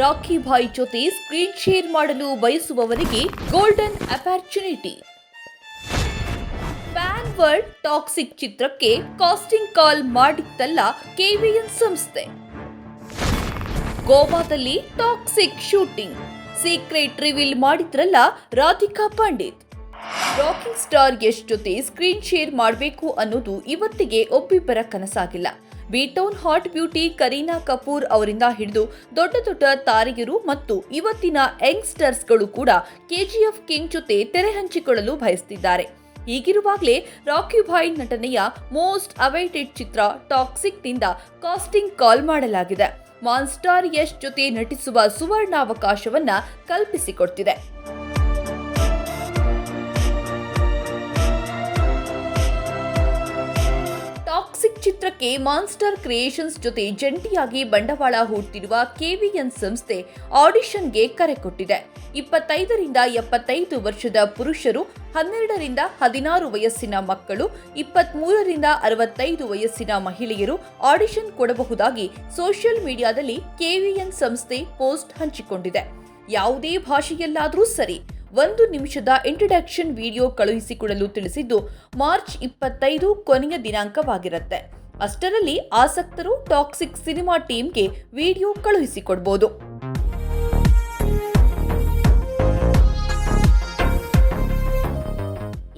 ರಾಖಿ ಭಾಯ್ ಜೊತೆ screen share ಮಾಡಲು ಬಯಸುವವರಿಗೆ golden opportunity. Pan world Toxic ಚಿತ್ರಕ್ಕೆ ಕಾಸ್ಟಿಂಗ್ ಕಾಲ್ ಮಾಡಿತ್ತಲ್ಲ ಕೆವಿಎನ್ ಸಂಸ್ಥೆ. ಗೋವಾದಲ್ಲಿ ಟಾಕ್ಸಿಕ್ ಶೂಟಿಂಗ್. ಸೀಕ್ರೆಟ್ ರಿವೀಲ್ ಮಾಡಿದ್ರಲ್ಲ ರಾಧಿಕಾ ಪಂಡಿತ್. ರಾಕಿಂಗ್ ಸ್ಟಾರ್ ಯಶ್ ಜೊತೆ ಸ್ಕ್ರೀನ್ ಶೇರ್ ಮಾಡಬೇಕು ಅನ್ನೋದು ಇವತ್ತಿಗೆ ಒಬ್ಬಿಬ್ಬರ ಕನಸಾಗಿಲ್ಲ. B town hot beauty Kareena Kapoor ಅವರಿಂದ ಹಿಡಿದು ದೊಡ್ಡ ದೊಡ್ಡ ತಾರೆಯರು ಮತ್ತು ಇವತ್ತಿನ ಯಂಗ್ಸ್ಟರ್ಸ್ಗಳು ಕೂಡ ಕೆಜಿಎಫ್ ಕಿಂಗ್ ಜೊತೆ ತೆರೆ ಹಂಚಿಕೊಳ್ಳಲು ಬಯಸ್ತಿದ್ದಾರೆ. ಹೀಗಿರುವಾಗಲೇ ರಾಕಿ ಭಾಯ್ ನಟನೆಯ ಮೋಸ್ಟ್ ಅವೈಟೆಡ್ ಚಿತ್ರ ಟಾಕ್ಸಿಕ್ನಿಂದ ಕಾಸ್ಟಿಂಗ್ ಕಾಲ್ ಮಾಡಲಾಗಿದೆ. ಮಾನ್ಸ್ಟಾರ್ ಯಶ್ ಜೊತೆ ನಟಿಸುವ ಸುವರ್ಣಾವಕಾಶವನ್ನ ಕಲ್ಪಿಸಿಕೊಡ್ತಿದೆ. ಚಿತ್ರಕ್ಕೆ ಮಾನ್ಸ್ಟರ್ ಕ್ರಿಯೇಷನ್ಸ್ ಜೊತೆ ಜಂಟಿಯಾಗಿ ಬಂಡವಾಳ ಹೂಡ್ತಿರುವ ಕೆವಿಎನ್ ಸಂಸ್ಥೆ ಆಡಿಷನ್ಗೆ ಕರೆ ಕೊಟ್ಟಿದೆ. ಇಪ್ಪತ್ತೈದರಿಂದ ಎಪ್ಪತ್ತೈದು ವರ್ಷದ ಪುರುಷರು, ಹನ್ನೆರಡರಿಂದ ಹದಿನಾರು ವಯಸ್ಸಿನ ಮಕ್ಕಳು, ಇಪ್ಪತ್ಮೂರರಿಂದ ಅರವತ್ತೈದು ವಯಸ್ಸಿನ ಮಹಿಳೆಯರು ಆಡಿಷನ್ ಕೊಡಬಹುದಾಗಿ ಸೋಷಿಯಲ್ ಮೀಡಿಯಾದಲ್ಲಿ ಕೆವಿಎನ್ ಸಂಸ್ಥೆ ಪೋಸ್ಟ್ ಹಂಚಿಕೊಂಡಿದೆ. ಯಾವುದೇ ಭಾಷೆಯಲ್ಲಾದರೂ ಸರಿ, ಒಂದು ನಿಮಿಷದ ಇಂಟ್ರಡಕ್ಷನ್ ವಿಡಿಯೋ ಕಳುಹಿಸಿಕೊಡಲು ತಿಳಿಸಿದ್ದು, ಮಾರ್ಚ್ ಇಪ್ಪತ್ತೈದು ಕೊನೆಯ ದಿನಾಂಕವಾಗಿರುತ್ತೆ. ಅಷ್ಟರಲ್ಲಿ ಆಸಕ್ತರು ಟಾಕ್ಸಿಕ್ ಸಿನಿಮಾ ಟೀಮ್ಗೆ ವಿಡಿಯೋ ಕಳುಹಿಸಿಕೊಡ್ಬೋದು.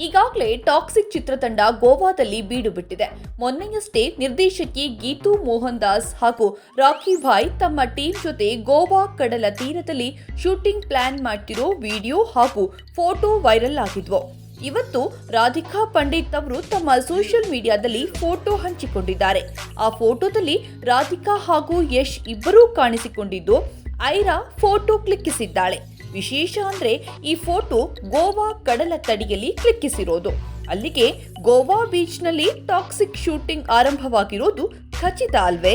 ಈಗಾಗಲೇ ಟಾಕ್ಸಿಕ್ ಚಿತ್ರತಂಡ ಗೋವಾದಲ್ಲಿ ಬೀಡು ಬಿಟ್ಟಿದೆ. ಮೊನ್ನೆಯಷ್ಟೇ ನಿರ್ದೇಶಕಿ ಗೀತು ಮೋಹನ್ ದಾಸ್ ಹಾಗೂ ರಾಖಿ ಭಾಯ್ ತಮ್ಮ ಟೀಮ್ ಜೊತೆ ಗೋವಾ ಕಡಲ ತೀರದಲ್ಲಿ ಶೂಟಿಂಗ್ ಪ್ಲಾನ್ ಮಾಡ್ತಿರೋ ವಿಡಿಯೋ ಹಾಗೂ ಫೋಟೋ ವೈರಲ್ ಆಗಿದ್ವು. ಇವತ್ತು ರಾಧಿಕಾ ಪಂಡಿತ್ ಅವರು ತಮ್ಮ ಸೋಷಿಯಲ್ ಮೀಡಿಯಾದಲ್ಲಿ ಫೋಟೋ ಹಂಚಿಕೊಂಡಿದ್ದಾರೆ. ಆ ಫೋಟೋದಲ್ಲಿ ರಾಧಿಕಾ ಹಾಗೂ ಯಶ್ ಇಬ್ಬರೂ ಕಾಣಿಸಿಕೊಂಡಿದ್ದು, ಐರಾ ಫೋಟೋ ಕ್ಲಿಕ್ಕಿಸಿದ್ದಾಳೆ. ವಿಶೇಷ ಅಂದ್ರೆ ಈ ಫೋಟೋ ಗೋವಾ ಕಡಲ ತಡಿಯಲ್ಲಿ ಕ್ಲಿಕ್ಕಿಸಿರೋದು. ಅಲ್ಲಿಗೆ ಗೋವಾ ಬೀಚ್ನಲ್ಲಿ ಟಾಕ್ಸಿಕ್ ಶೂಟಿಂಗ್ ಆರಂಭವಾಗಿರೋದು ಖಚಿತ ಅಲ್ವೇ?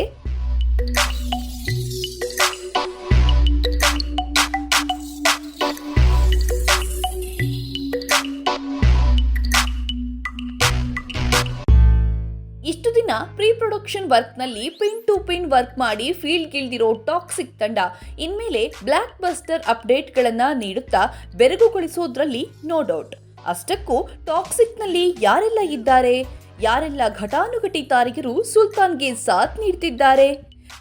ಇಷ್ಟು ದಿನ ಪ್ರೀ ಪ್ರೊಡಕ್ಷನ್ ವರ್ಕ್ನಲ್ಲಿ ಪಿನ್ ಟು ಪಿನ್ ವರ್ಕ್ ಮಾಡಿ ಫೀಲ್ಡ್ ಗಿಲ್ದಿರೋ ಟಾಕ್ಸಿಕ್ ತಂಡ ಇನ್ಮೇಲೆ ಬ್ಲಾಕ್ ಬಸ್ಟರ್ ಅಪ್ಡೇಟ್ಗಳನ್ನ ನೀಡುತ್ತಾ ಬೆರಗುಗೊಳಿಸೋದ್ರಲ್ಲಿ ನೋ ಡೌಟ್ ಅಷ್ಟಕ್ಕೂ ಟಾಕ್ಸಿಕ್ನಲ್ಲಿ ಯಾರೆಲ್ಲ ಇದ್ದಾರೆ? ಯಾರೆಲ್ಲ ಘಟಾನುಘಟಿ ತಾರೆಯರು ಸುಲ್ತಾನ್ಗೆ ಸಾಥ್ ನೀಡ್ತಿದ್ದಾರೆ?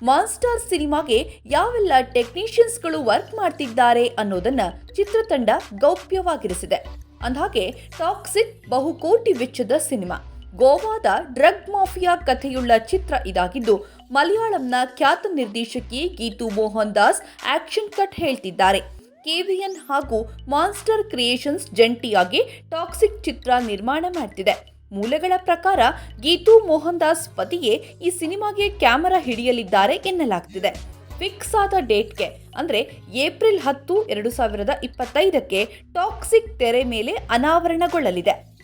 ಮಾನ್ಸ್ಟಾರ್ ಸಿನಿಮಾಗೆ ಯಾವೆಲ್ಲ ಟೆಕ್ನಿಷಿಯನ್ಸ್ಗಳು ವರ್ಕ್ ಮಾಡ್ತಿದ್ದಾರೆ ಅನ್ನೋದನ್ನ ಚಿತ್ರತಂಡ ಗೌಪ್ಯವಾಗಿರಿಸಿದೆ. ಅಂದ್ಹಾಗೆ ಟಾಕ್ಸಿಕ್ ಬಹುಕೋಟಿ ವೆಚ್ಚದ ಸಿನಿಮಾ. ಗೋವಾದ ಡ್ರಗ್ ಮಾಫಿಯಾ ಕಥೆಯುಳ್ಳ ಚಿತ್ರ ಇದಾಗಿದ್ದು, ಮಲಯಾಳಂನ ಖ್ಯಾತ ನಿರ್ದೇಶಕಿ ಗೀತು ಮೋಹನ್ ದಾಸ್ ಆಕ್ಷನ್ ಕಟ್ ಹೇಳ್ತಿದ್ದಾರೆ. ಕೆವಿಎನ್ ಹಾಗೂ ಮಾನ್ಸ್ಟರ್ ಕ್ರಿಯೇಷನ್ಸ್ ಜಂಟಿಯಾಗಿ ಟಾಕ್ಸಿಕ್ ಚಿತ್ರ ನಿರ್ಮಾಣ ಮಾಡ್ತಿದೆ. ಮೂಲಗಳ ಪ್ರಕಾರ, ಗೀತು ಮೋಹನ್ ದಾಸ್ ಪತಿಯೇ ಈ ಸಿನಿಮಾಗೆ ಕ್ಯಾಮೆರಾ ಹಿಡಿಯಲಿದ್ದಾರೆ ಎನ್ನಲಾಗ್ತಿದೆ. ಫಿಕ್ಸ್ ಆದ ಡೇಟ್ಗೆ, ಅಂದ್ರೆ ಏಪ್ರಿಲ್ ಹತ್ತು, ಎರಡು ಸಾವಿರದ ಇಪ್ಪತ್ತೈದಕ್ಕೆ ಟಾಕ್ಸಿಕ್ ತೆರೆ ಮೇಲೆ ಅನಾವರಣಗೊಳ್ಳಲಿದೆ.